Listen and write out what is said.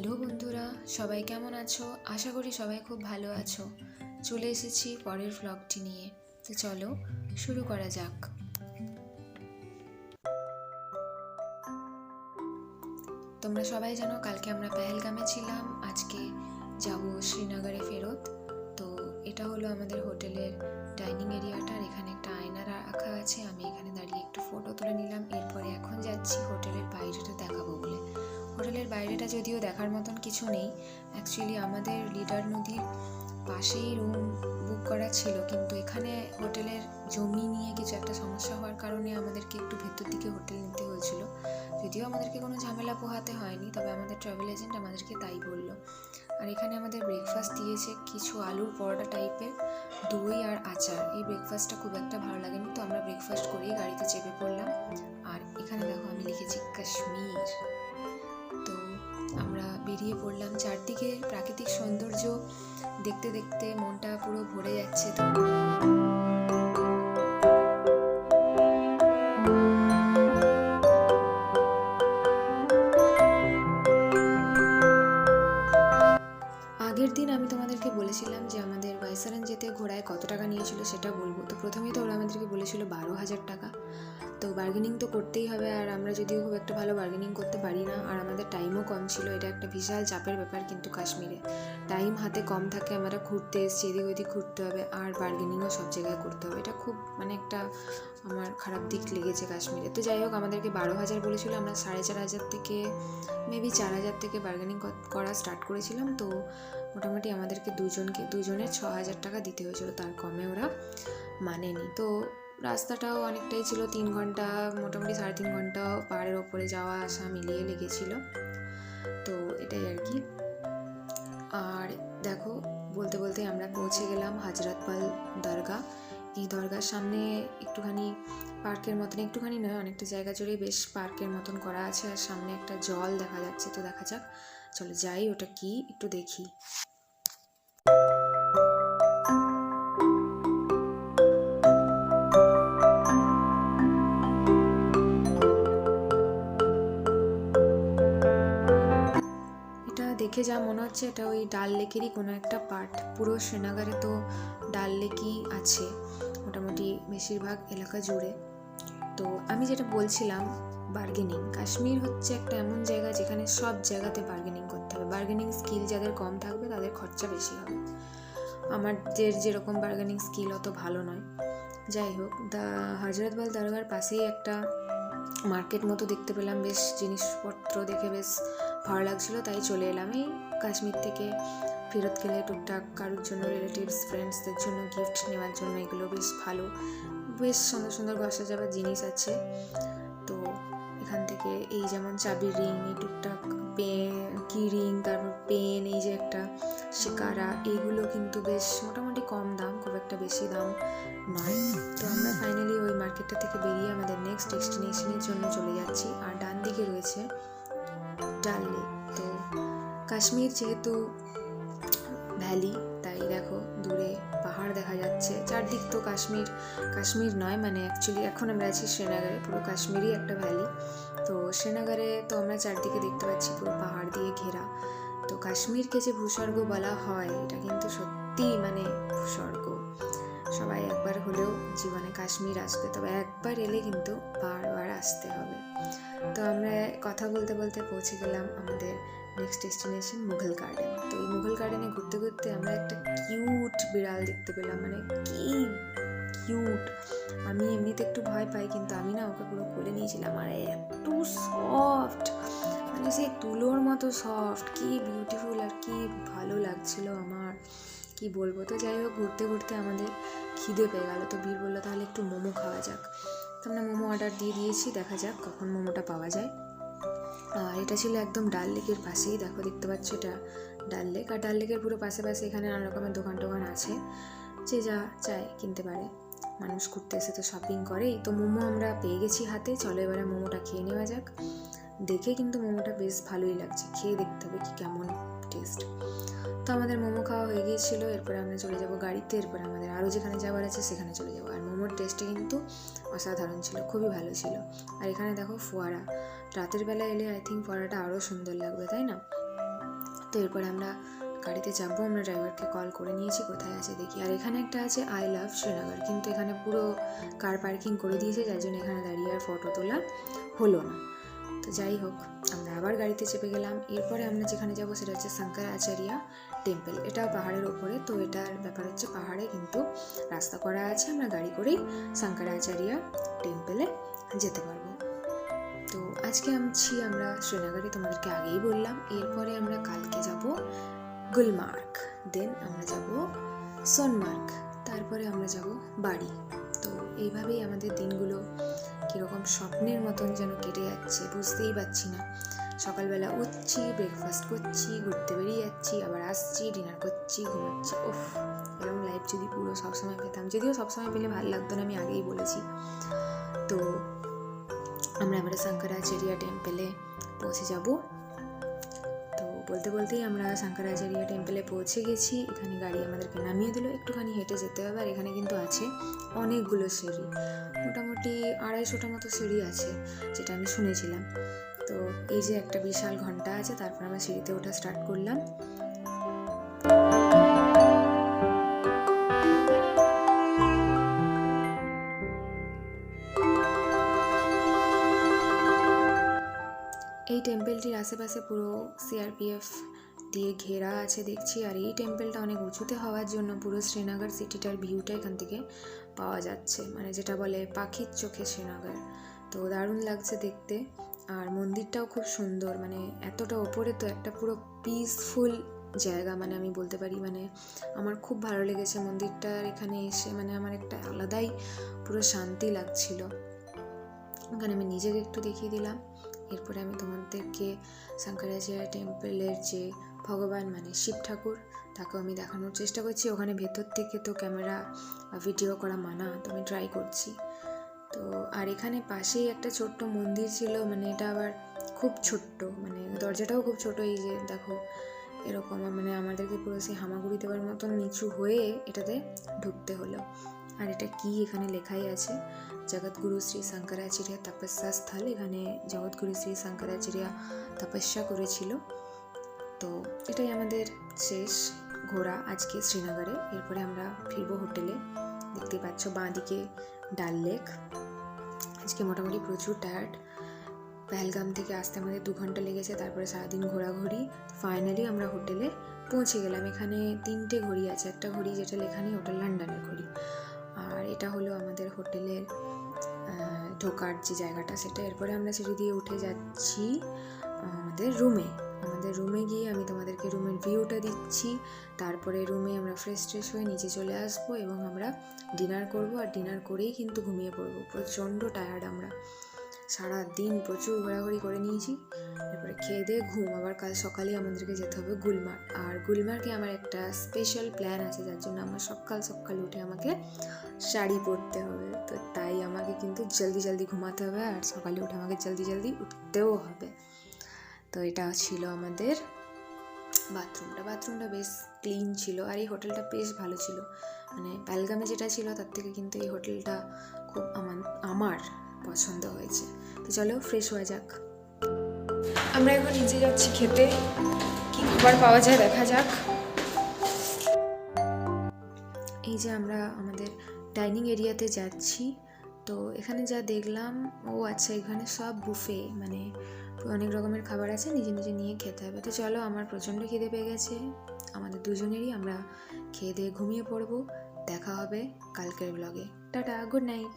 Hello বন্ধুরা, সবাই কেমন আছো? আশা করি সবাই খুব ভালো আছো। চলে এসেছি পরের ভ্লগটি নিয়ে। তো চলো, শুরু করা যাক। তোমরা সবাই জানো কালকে আমরা পেহেলগামে ছিলাম, আজকে যাব শ্রীনগরে ফেরত। তো এটা হলো আমাদের হোটেলের ডাইনিং এরিয়াটা এখানে একটা আয়না রাখা আছে। আমি এখানে দাঁড়িয়ে একটু ফটো তুলে নিলাম। এরপরে এখন যাচ্ছি হোটেলের বাইরেটা দেখাবো বলে। হোটেলের বাইরেটা যদিও দেখার মতন কিছু নেই অ্যাকচুয়ালি আমাদের লিডার নদীর পাশেই রুম বুক করা ছিল, কিন্তু এখানে হোটেলের জমি নিয়ে কিছু একটা সমস্যা হওয়ার কারণে আমাদেরকে একটু ভেতর দিকে হোটেল নিতে হয়েছিল। যদিও আমাদেরকে কোনো ঝামেলা পোহাতে হয়নি, তবে আমাদের ট্রাভেল এজেন্ট আমাদেরকে তাই বলল। আর এখানে আমাদের ব্রেকফাস্ট দিয়েছে কিছু আলুর পরোটা টাইপের দই আর আচার। এই ব্রেকফাস্টটা খুব একটা ভালো লাগেনি, তো আমরা ব্রেকফাস্ট করেই গাড়িতে চেপে পড়লাম। আর এখানে দেখো আমি লিখেছি কাশ্মীর। বেরিয়ে পড়লাম। চারদিকে প্রাকৃতিক সৌন্দর্য দেখতে দেখতে মনটা পুরো ভরে যাচ্ছে তো। তো করতেই হবে আর আমরা যদিও খুব একটা ভালো বার্গেনিং করতে পারি না, আর আমাদের টাইমও কম ছিল, এটা একটা বিশাল চাপের ব্যাপার কিন্তু কাশ্মীরে। টাইম হাতে কম থাকে, আমরা ঘুরতে এসেছি, এদিক ওদিক ঘুরতে হবে, আর বার্গেনিংও সব জায়গায় করতে হবে। এটা খুব মানে একটা আমার খারাপ দিক লেগেছে কাশ্মীরে। তো যাই হোক, আমাদেরকে বারো হাজার বলেছিল, আমরা সাড়ে চার হাজার থেকে মেবি চার হাজার থেকে বার্গেনিং করা স্টার্ট করেছিলাম। তো মোটামুটি আমাদেরকে দুজনকে, দুজনের ছ হাজার টাকা দিতে হয়েছিল, তার কমে ওরা মানেনি। তো রাস্তাটাও অনেকটাই ছিল তিন ঘণ্টা, মোটামুটি সাড়ে তিন ঘণ্টা পাহাড়ের ওপরে যাওয়া, আসা মিলিয়ে লেগেছিল। তো এটাই আর কি। আর দেখো, বলতে বলতে আমরা পৌঁছে গেলাম হাজরাতপাল দরগা। এই দরগার সামনে একটুখানি পার্কের মতন একটুখানি নয়, অনেকটা জায়গা জুড়ে বেশ পার্কের মতন করা আছে। আর সামনে একটা জল দেখা যাচ্ছে, তো দেখা যাক। চলো যাই, ওটা কি? একটু দেখি। দেখে যা মনে হচ্ছে এটা ওই ডাল লেকেরই কোনো একটা পার্ট পুরো শ্রীনগরে তো ডাল লেকই আছে, মোটামুটি বেশিরভাগ এলাকা জুড়ে। তো আমি যেটা বলছিলাম বার্গেনিং কাশ্মীর হচ্ছে একটা এমন জায়গা যেখানে সব জায়গাতে বার্গেনিং করতে হবে। বার্গেনিং স্কিল যাদের কম থাকবে, তাদের খরচা বেশি হবে। আমাদের যেরকম বার্গেনিং স্কিল অত ভালো নয়। যাই হোক, দা হাজরতবাল দরগার পাশেই একটা মার্কেট মতো দেখতে পেলাম। বেশ জিনিসপত্র দেখে বেশ ভালো লাগছিল, তাই চলে এলাম। এই কাশ্মীর থেকে ফেরত গেলে টুকটাক কারোর জন্য রিলেটিভস ফ্রেন্ডসদের জন্য গিফট নেওয়ার জন্য এগুলো বেশ ভালো। বেশ সুন্দর সুন্দর ঘষা যাওয়ার জিনিস আছে। তো এখান থেকে এই যেমন চাবির রিং এই টুকটাক পেন কি রিং তারপর পেন এই যে একটা শিকারা এইগুলো কিন্তু বেশ মোটামুটি কম দাম, খুব একটা বেশি দাম নয়। তো আমরা ফাইনালি ওই মার্কেটটা থেকে বেরিয়ে আমাদের নেক্সট ডেস্টিনেশনের জন্য চলে যাচ্ছি। আর ডান দিকে রয়েছে ডাল তো কাশ্মীর যেহেতু ভ্যালি, তাই দেখো দূরে পাহাড় দেখা যাচ্ছে। চারদিক তো কাশ্মীর কাশ্মীর নয় মানে অ্যাকচুয়ালি এখন আমরা আছি শ্রীনগরে, পুরো কাশ্মীরই একটা ভ্যালি। তো শ্রীনগরে তো আমরা চারদিকে দেখতে পাচ্ছি পুরো পাহাড় দিয়ে ঘেরা। তো কাশ্মীরকে যে ভূস্বর্গ বলা হয়, এটা কিন্তু সত্যি মানে ভূস্বর্গ। সবাই একবার হলেও জীবনে কাশ্মীর আসবে, তবে একবার এলে কিন্তু বারবার আসতে হবে। তো আমরা কথা বলতে বলতে পৌঁছে গেলাম আমাদের নেক্সট ডেস্টিনেশন মুঘল গার্ডেন তো এই মুঘল গার্ডেনে ঘুরতে ঘুরতে আমরা একটা কিউট বিড়াল দেখতে পেলাম মানে কি কিউট আমি এমনিতে একটু ভয় পাই, কিন্তু আমি না ওকে পুরো কোলে নিয়েছিলাম আর এত সফট মানে সেই তুলোর মতো সফট কি বিউটিফুল আর কি ভালো লাগছিল আমার। কি বলব? তো যাই হোক, ঘুরতে ঘুরতে আমাদের খিদে পেয়ে গেল। তো বীর বলল, তাহলে একটু মোমো খাওয়া যাক। তো আমরা মোমো অর্ডার দিয়ে দিয়েছি, দেখা যাক কখন মোমোটা পাওয়া যায়। আর এটা ছিল একদম ডাল লেকের পাশেই। দেখো, দেখতে পাচ্ছ এটা ডাল লেক। আর ডাল লেকের পুরো পাশে পাশে এখানে নানা রকমের দোকান টোকান আছে। যে যা চায় কিনতে পারে। মানুষ ঘুরতে এসে তো শপিং করেই। তো মোমো আমরা পেয়ে গেছি হাতে। চলো এবারে মোমোটা খেয়ে নেওয়া যাক। দেখে কিন্তু মোমোটা বেশ ভালোই লাগছে। খেয়ে দেখতে হবে কি কেমন টেস্ট তো আমাদের মোমো খাওয়া হয়ে গিয়েছিল, এরপরে আমরা চলে যাব গাড়িতে, এরপরে আমাদের আরও যেখানে যাওয়ার আছে সেখানে চলে যাব। আর মোমোর টেস্টে কিন্তু অসাধারণ ছিল, খুবই ভালো ছিল। আর এখানে দেখো ফোয়ারা, রাতের বেলা এলে আই থিঙ্ক ফোয়ারাটা আরও সুন্দর লাগবে, তাই না? তো এরপরে আমরা গাড়িতে যাব, আমরা ড্রাইভারকে কল করে নিয়েছি, কোথায় আছে দেখি। আর এখানে একটা আছে আই লাভ শ্রীনগর কিন্তু এখানে পুরো কার পার্কিং করে দিয়েছে, যার জন্য এখানে দাঁড়িয়ে আর ফটো তোলা হলো না। যাই হোক, আমরা আবার গাড়িতে চেপে গেলাম। এরপরে আমরা যেখানে যাব সেটা হচ্ছে শঙ্কর আচারিয়া টেম্পল এটাও পাহাড়ের ওপরে, তো এটার ব্যাপার হচ্ছে পাহাড়ে কিন্তু রাস্তা করা আছে। আমরা গাড়ি করেই শঙ্করাচার্য টেম্পলে যেতে পারব। তো আজকে আমছি আমরা শ্রীনগরে, তোমাদেরকে আগেই বললাম। এরপরে আমরা কালকে যাব গুলমার্গ। দেন আমরা যাব সোনমার্গ। তারপরে আমরা যাব বাড়ি। তো এইভাবেই আমাদের দিনগুলো কীরকম স্বপ্নের মতন যেন কেটে যাচ্ছে, বুঝতেই পারছি না। সকালবেলা উঠছি ব্রেকফাস্ট করছি, ঘুরতে বেরিয়ে যাচ্ছি, আবার আসছি ডিনার করছি, ঘুমাচ্ছি ওফ এরকম লাইফ যদি পুরো সবসময় পেতাম। যদিও সবসময় পেলে ভালো লাগতো না, আমি আগেই বলেছি। তো আমরা এবারে শঙ্করাচার্য টেম্পেলে পৌঁছে যাব। বলতে বলতেই আমরা শঙ্করাচার্য টেম্পলে পৌঁছে গেছি। এখানে গাড়ি আমাদেরকে নামিয়ে দিল। একটুখানি হেঁটে যেতে হবে, আর এখানে কিন্তু আছে অনেকগুলো সিঁড়ি। মোটামুটি আড়াইশোটা মতো সিঁড়ি আছে, যেটা আমি শুনেছিলাম। তো এই যে একটা বিশাল ঘণ্টা আছে, তারপর আমরা সিঁড়িতে ওঠা স্টার্ট করলাম। এই টেম্পলটির আশেপাশে পুরো সিআরপিএফ দিয়ে ঘেরা আছে দেখছি। আর এই টেম্পেলটা অনেক উঁচুতে হওয়ার জন্য পুরো শ্রীনগর সিটিটার ভিউটা এখান থেকে পাওয়া যাচ্ছে। মানে যেটা বলে পাখির চোখে শ্রীনগর। তো দারুণ লাগছে দেখতে। আর মন্দিরটাও খুব সুন্দর। মানে এতটা ওপরে তো একটা পুরো পিসফুল জায়গা। মানে আমি বলতে পারি মানে আমার খুব ভালো লেগেছে মন্দিরটার এখানে এসে। মানে আমার একটা আলাদাই পুরো শান্তি লাগছিল। ওখানে আমি নিজেকে একটু দেখিয়ে দিলাম। এরপরে আমি তোমাদেরকে শঙ্করাচার্য টেম্পলের যে ভগবান মানে শিব ঠাকুর, তাকেও আমি দেখানোর চেষ্টা করছি। ওখানে ভেতর থেকে তো ক্যামেরা ভিডিও করা মানা, তো আমি ট্রাই করছি। তো আর এখানে পাশেই একটা ছোট্ট মন্দির ছিল মানে এটা আবার খুব ছোট্ট মানে দরজাটাও খুব ছোট, এই যে দেখো, এরকম মানে আমাদেরকে পুরো সেই হামাগুড়ি দেওয়ার মতন নিচু হয়ে এটাতে ঢুকতে হলো। আর এটা কি এখানে লেখাই আছে? জগৎগুরু শ্রী শঙ্করাচার্য তপস্যা স্থল এখানে জগৎগুরু শ্রী শঙ্করাচার্য তপস্যা করেছিল। তো এটাই আমাদের শেষ ঘোরা আজকে শ্রীনগরে। এরপরে আমরা ফিরবো হোটেলে। দেখতে পাচ্ছ বাঁদিকে ডাল লেক। আজকে মোটামুটি প্রচুর টায়ার্ড পেহেলগাম থেকে আসতে আমাদের দু ঘণ্টা লেগেছে, তারপরে সারাদিন ঘোরাঘুরি। ফাইনালি আমরা হোটেলে পৌঁছে গেলাম। এখানে তিনটে ঘড়ি আছে। একটা ঘড়ি যেটা লেখা নেই হোটেল লন্ডনের ঘড়ি। আর এটা হলো আমাদের হোটেলের ঢোকার যে জায়গাটা সেটা। এরপরে আমরা সিঁড়ি দিয়ে উঠে যাচ্ছি আমাদের রুমে। আমাদের রুমে গিয়ে আমি তোমাদেরকে রুমের ভিউটা দিচ্ছি। তারপরে রুমে আমরা ফ্রেশ ট্রেশ হয়ে নিচে চলে আসব এবং আমরা ডিনার করব। আর ডিনার করেই কিন্তু ঘুমিয়ে পড়ব। প্রচণ্ড টায়ার্ড আমরা। সারা দিন প্রচুর ঘোরাঘুরি করে নিয়েছি। এরপরে খেয়ে দিয়ে ঘুম। আবার কাল সকালে আমাদেরকে যেতে হবে গুলমার্গ। আর গুলমার্গে আমার একটা স্পেশাল প্ল্যান আছে, যার জন্য আমার সকাল সকাল উঠে আমাকে শাড়ি পরতে হবে। তো তাই আমাকে কিন্তু জলদি জলদি ঘুমাতে হবে আর সকালে উঠে আমাকে জলদি জলদি উঠতেও হবে। তো এটা ছিল আমাদের বাথরুমটা। বাথরুমটা বেশ ক্লিন ছিল আর এই হোটেলটা বেশ ভালো ছিল। মানে প্যালগামে যেটা ছিল, তার থেকে কিন্তু এই হোটেলটা খুব আমার পছন্দ হয়েছে। তো চলো ফ্রেশ হওয়া যাক। আমরা এখন নিজে যাচ্ছি খেতে। কি খাবার পাওয়া যায় দেখা যাক। এই যে আমরা আমাদের ডাইনিং এরিয়াতে যাচ্ছি। তো এখানে যা দেখলাম, ও আচ্ছা এখানে সব বুফে মানে অনেক রকমের খাবার আছে, নিজে নিজে নিয়ে খেতে হবে। তো চলো, আমার প্রচণ্ড খিদে পেয়ে গেছে। আমাদের দুজনেরই আমরা খেয়ে দিয়ে ঘুমিয়ে পড়ব। দেখা হবে কালকের ব্লগে টাটা গুড নাইট